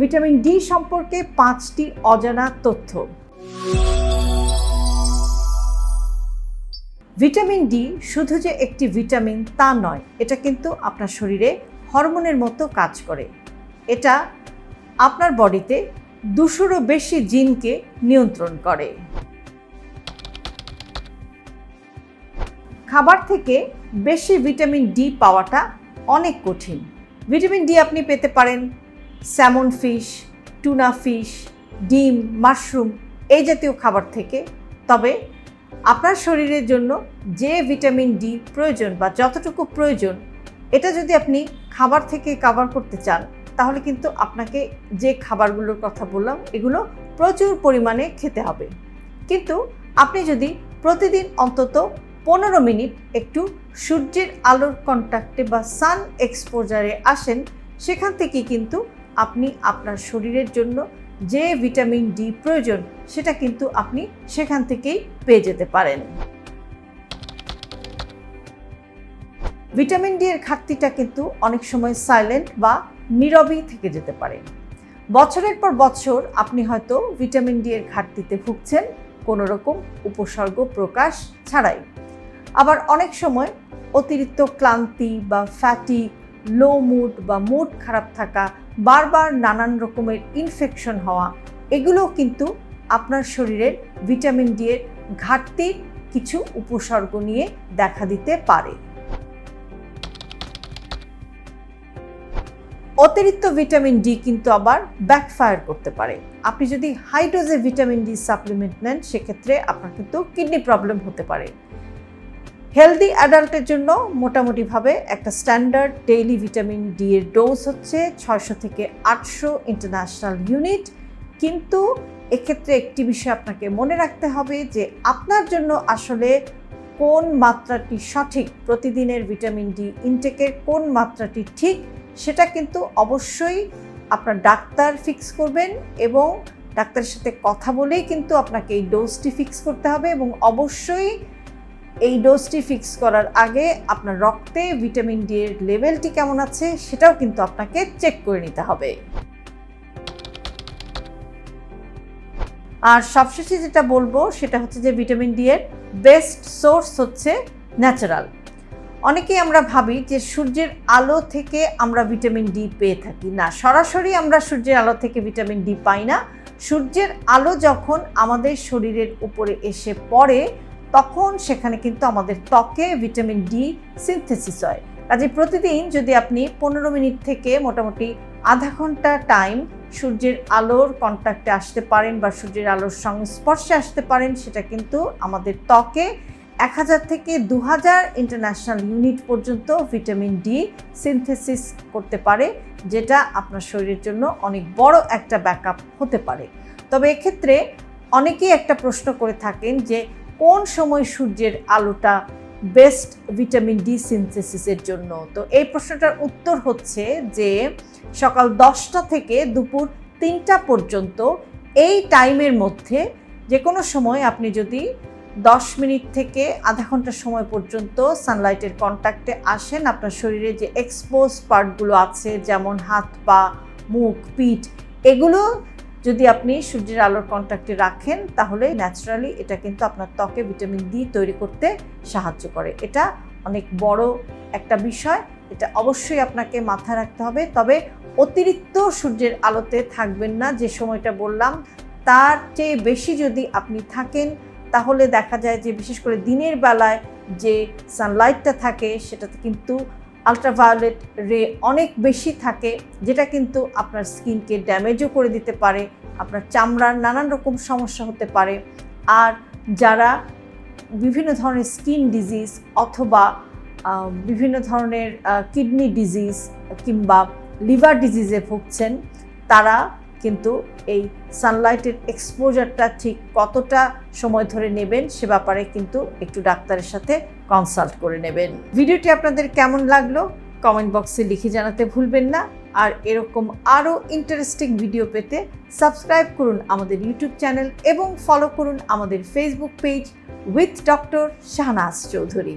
Vitamin D সম্পর্কে পাঁচটি অজানা তথ্য। ভিটামিন ডি শুধু যে একটি ভিটামিন তা নয়, এটা কিন্তু আপনার শরীরে হরমোনের মতো কাজ করে। এটা আপনার বডিতে দুশোরও বেশি জিনকে নিয়ন্ত্রণ করে। খাবার থেকে বেশি ভিটামিন ডি পাওয়াটা অনেক কঠিন। ভিটামিন ডি আপনি পেতে পারেন স্যামন ফিশ, টুনা ফিশ, ডিম, মাশরুম এই জাতীয় খাবার থেকে। তবে আপনার শরীরের জন্য যে ভিটামিন ডি প্রয়োজন বা যতটুকু প্রয়োজন, এটা যদি আপনি খাবার থেকে কাভার করতে চান, তাহলে কিন্তু আপনাকে যে খাবারগুলোর কথা বললাম, এগুলো প্রচুর পরিমাণে খেতে হবে। কিন্তু আপনি যদি প্রতিদিন অন্তত পনেরো মিনিট একটু সূর্যের আলোর কন্ট্যাক্টে বা সান এক্সপোজারে আসেন, সেখান থেকে কিন্তু আপনি আপনার শরীরের জন্য যে ভিটামিন ডি প্রয়োজন, সেটা কিন্তু আপনি সেখান থেকেই পেয়ে যেতে পারেন। ভিটামিন ডি এর ঘাটতিটা কিন্তু অনেক সময় সাইলেন্ট বা নীরবেই থেকে যেতে পারে। বছরের পর বছর আপনি হয়তো ভিটামিন ডি এর ঘাটতিতে ভুগছেন, কোনো রকম উপসর্গ প্রকাশ ছাড়াই। আবার অনেক সময় অতিরিক্ত ক্লান্তি বা ফ্যাটি লো মুড বা মুড খারাপ থাকা বারবার নানান রকমের ইনফেকশন হওয়া, এগুলোও কিন্তু আপনার শরীরের ভিটামিন ডি এর ঘাটতির কিছু উপসর্গ নিয়ে দেখা দিতে পারে। অতিরিক্ত ভিটামিন ডি কিন্তু আবার ব্যাকফায়ার করতে পারে। আপনি যদি হাই ডোজে ভিটামিন ডি সাপ্লিমেন্ট নেন, সেক্ষেত্রে আপনার কিন্তু কিডনি প্রবলেম হতে পারে। হেলদি অ্যাডাল্টের জন্য মোটামুটিভাবে একটা স্ট্যান্ডার্ড ডেইলি ভিটামিন ডি এর ডোজ হচ্ছে ছয়শো থেকে আটশো ইন্টারন্যাশনাল ইউনিট কিন্তু এক্ষেত্রে একটি বিষয় আপনাকে মনে রাখতে হবে যে আপনার জন্য আসলে কোন মাত্রাটি সঠিক প্রতিদিনের ভিটামিন ডি ইনটেকের কোন মাত্রাটি ঠিক সেটা কিন্তু অবশ্যই আপনার ডাক্তার ফিক্স করবেন এবং ডাক্তারের সাথে কথা বলেই কিন্তু আপনাকে এই ডোজটি ফিক্স করতে হবে এবং অবশ্যই এই ডোজটি ফিক্স করার আগে আপনার রক্তে ভিটামিন ডি এর লেভেলটি কেমন আছে সেটাও কিন্তু আপনাকে চেক করে নিতে হবে। আর সবশেষে যেটা বলব সেটা হচ্ছে যে ভিটামিন ডি এর বেস্ট সোর্স হচ্ছে ন্যাচারাল অনেকেই আমরা ভাবি যে সূর্যের আলো থেকে আমরা ভিটামিন ডি পেয়ে থাকি। না, সরাসরি আমরা সূর্যের আলো থেকে ভিটামিন ডি পাই না। সূর্যের আলো যখন আমাদের শরীরের উপরে এসে পড়ে তখন সেখানে কিন্তু আমাদের ত্বকে ভিটামিন ডি সিনথেসিস হয়। কাজে প্রতিদিন যদি আপনি পনেরো মিনিট থেকে মোটামুটি আধা ঘণ্টা টাইম সূর্যের আলোর কন্ট্যাক্টে আসতে পারেন বা সূর্যের আলোর সংস্পর্শে আসতে পারেন, সেটা কিন্তু আমাদের ত্বকে এক হাজার থেকে দু হাজার ইন্টারন্যাশনাল ইউনিট পর্যন্ত ভিটামিন ডি সিনথেসিস করতে পারে, যেটা আপনার শরীরের জন্য অনেক বড় একটা ব্যাকআপ হতে পারে। তবে এক্ষেত্রে অনেকেই একটা প্রশ্ন করে থাকেন যে কোন সময় সূর্যের আলোটা বেস্ট ভিটামিন ডি সিনথেসিসের জন্য? তো এই প্রশ্নটার উত্তর হচ্ছে যে সকাল দশটা থেকে দুপুর তিনটা পর্যন্ত এই টাইমের মধ্যে যে কোনো সময় আপনি যদি দশ মিনিট থেকে আধা ঘণ্টা সময় পর্যন্ত সানলাইটের কন্ট্যাক্টে আসেন, আপনার শরীরে যে এক্সপোজ পার্টগুলো আছে, যেমন হাত, পা, মুখ, পিঠ, এগুলো যদি আপনি সূর্যের আলোর কন্ট্যাক্টে রাখেন, তাহলে ন্যাচারালি এটা কিন্তু আপনার ত্বকে ভিটামিন ডি তৈরি করতে সাহায্য করে। এটা অনেক বড় একটা বিষয়, এটা অবশ্যই আপনাকে মাথায় রাখতে হবে। তবে অতিরিক্ত সূর্যের আলোতে থাকবেন না, যে সময়টা বললাম, তার চেয়ে বেশি যদি আপনি থাকেন, তাহলে দেখা যায় যে বিশেষ করে দিনের বেলায় যে সানলাইটটা থাকে, সেটাতে কিন্তু আলট্রাভায়োলেট রে অনেক বেশি থাকে, যেটা কিন্তু আপনার স্কিনকে ড্যামেজও করে দিতে পারে, আপনার চামড়ার নানান রকম সমস্যা হতে পারে। আর যারা বিভিন্ন ধরনের স্কিন ডিজিজ অথবা বিভিন্ন ধরনের কিডনি ডিজিজ কিংবা লিভার ডিজিজে ভুগছেন, তারা কিন্তু এই সানলাইটের এক্সপোজারটা ঠিক কতটা সময় ধরে নেবেন সে ব্যাপারে কিন্তু একটু ডাক্তারের সাথে কনসাল্ট করে নেবেন। ভিডিওটি আপনাদের কেমন লাগল কমেন্ট বক্সে লিখে জানাতে ভুলবেন না। আর এরকম আরও ইন্টারেস্টিং ভিডিও পেতে সাবস্ক্রাইব করুন আমাদের ইউটিউব চ্যানেল এবং ফলো করুন আমাদের Facebook page with doctor Shahnaz Chowdhury